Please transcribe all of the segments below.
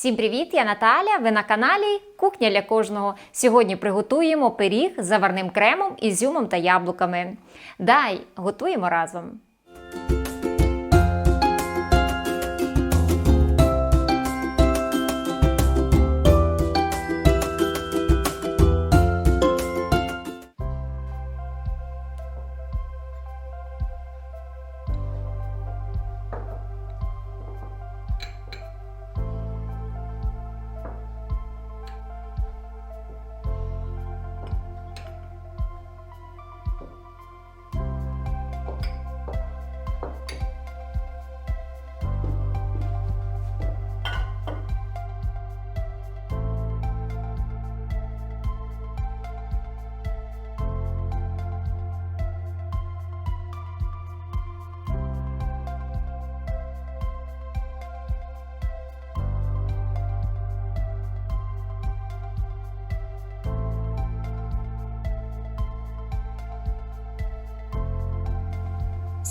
Всім привіт! Я Наталя. Ви на каналі Кухня для кожного. Сьогодні приготуємо пиріг з заварним кремом, ізюмом та яблуками. Дай готуємо разом.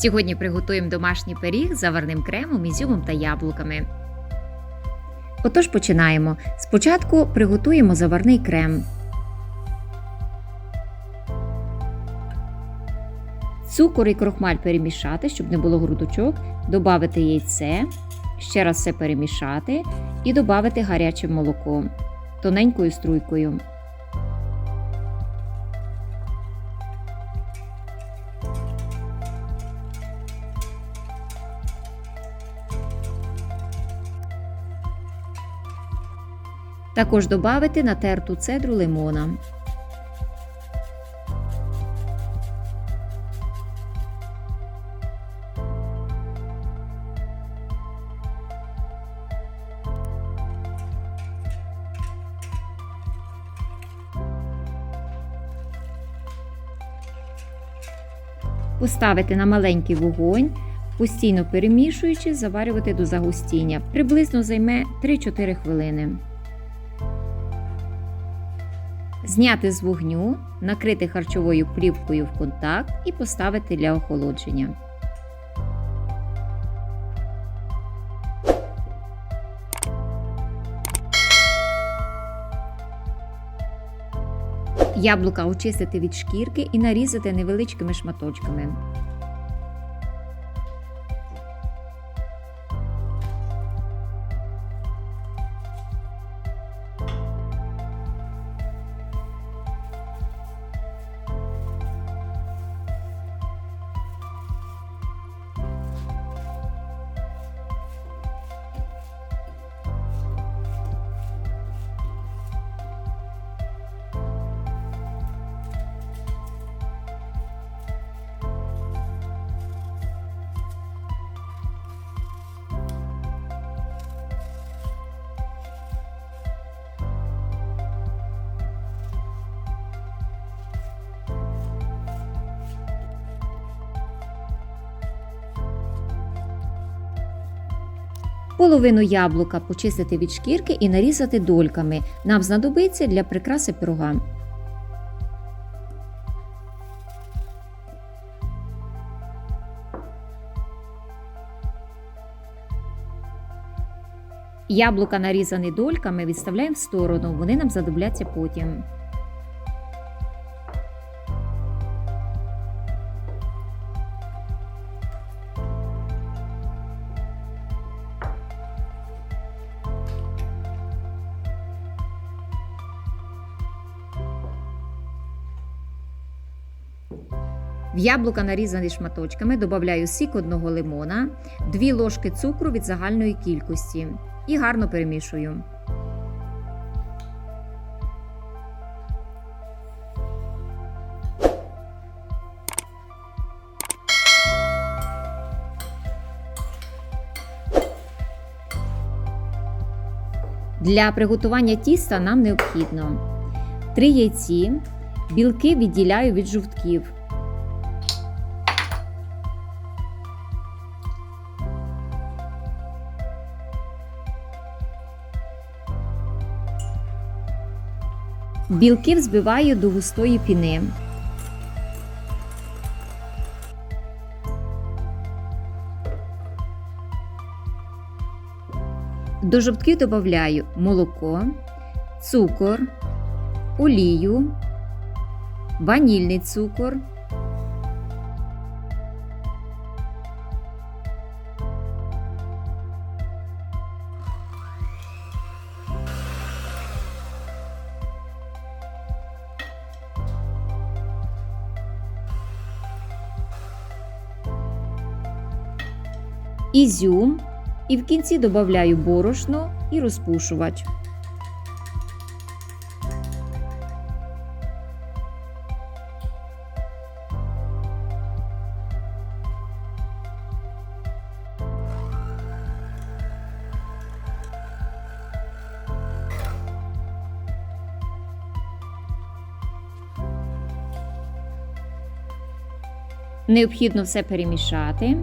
Сьогодні приготуємо домашній пиріг з заварним кремом, ізюмом та яблуками. Отож починаємо. Спочатку приготуємо заварний крем. Цукор і крохмаль перемішати, щоб не було грудочок, додати яйце, ще раз все перемішати і додати гаряче молоко тоненькою струйкою. Також додати натерту цедру лимона. Поставити на маленький вогонь, постійно перемішуючи, заварювати до загустіння. Приблизно займе 3-4 хвилини. Зняти з вогню, накрити харчовою плівкою в контакт і поставити для охолодження. Яблука очистити від шкірки і нарізати невеличкими шматочками. Половину яблука почистити від шкірки і нарізати дольками. Нам знадобиться для прикраси пирога. Яблука, нарізані дольками, відставляємо в сторону, вони нам задобляться потім. В яблука, нарізані шматочками, додаю сік одного лимона, 2 ложки цукру від загальної кількості і гарно перемішую. Для приготування тіста нам необхідно 3 яйці, білки відділяю від жовтків. Білки взбиваю до густої піни. До жовтків додаю молоко, цукор, олію, ванільний цукор. ізюм і в кінці додаю борошно і розпушувач. Необхідно все перемішати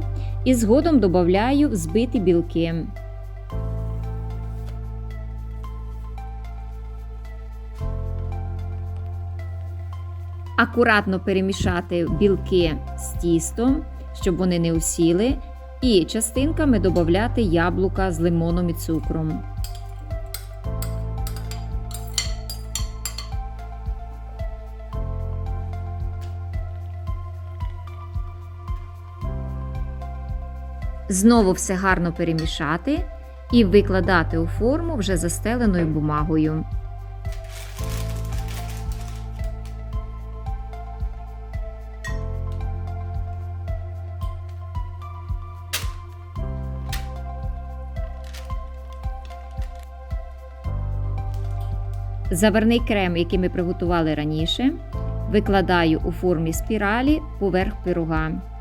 і згодом додаю взбиті білки. Акуратно перемішати білки з тістом, щоб вони не усіли, і частинками додати яблука з лимоном і цукром. Знову все гарно перемішати і викладати у форму вже застеленою бумагою. Заварний крем, який ми приготували раніше, викладаю у формі спіралі поверх пирога.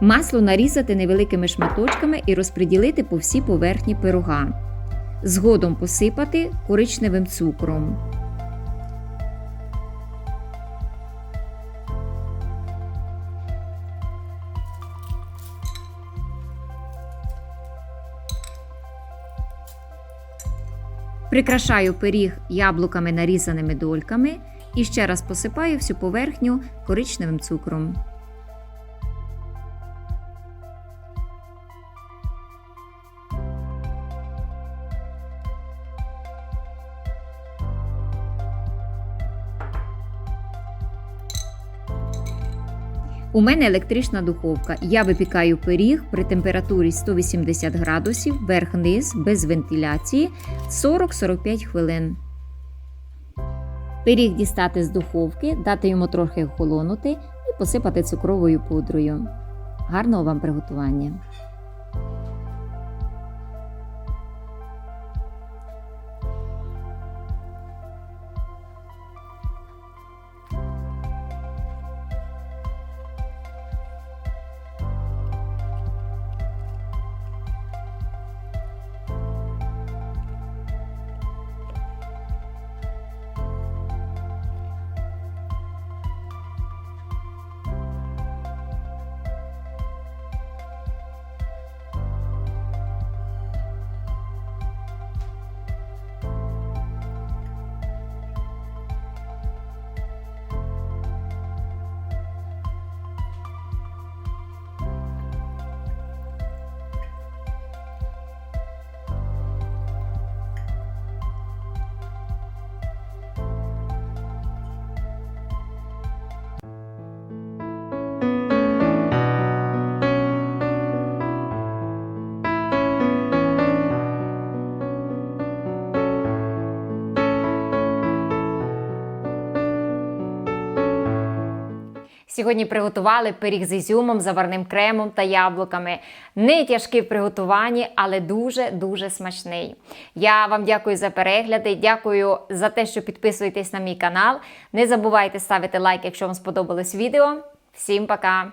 Масло нарізати невеликими шматочками і розподілити по всій поверхні пирога. Згодом посипати коричневим цукром. Прикрашаю пиріг яблуками нарізаними дольками і ще раз посипаю всю поверхню коричневим цукром. У мене електрична духовка. Я випікаю пиріг при температурі 180 градусів, верх-низ без вентиляції 40-45 хвилин. Пиріг дістати з духовки, дати йому трохи охолонути і посипати цукровою пудрою. Гарного вам приготування! Сьогодні приготували пиріг з ізюмом, заварним кремом та яблуками. Не тяжкий в приготуванні, але дуже-дуже смачний. Я вам дякую за перегляди, дякую за те, що підписуєтесь на мій канал. Не забувайте ставити лайк, якщо вам сподобалось відео. Всім пока!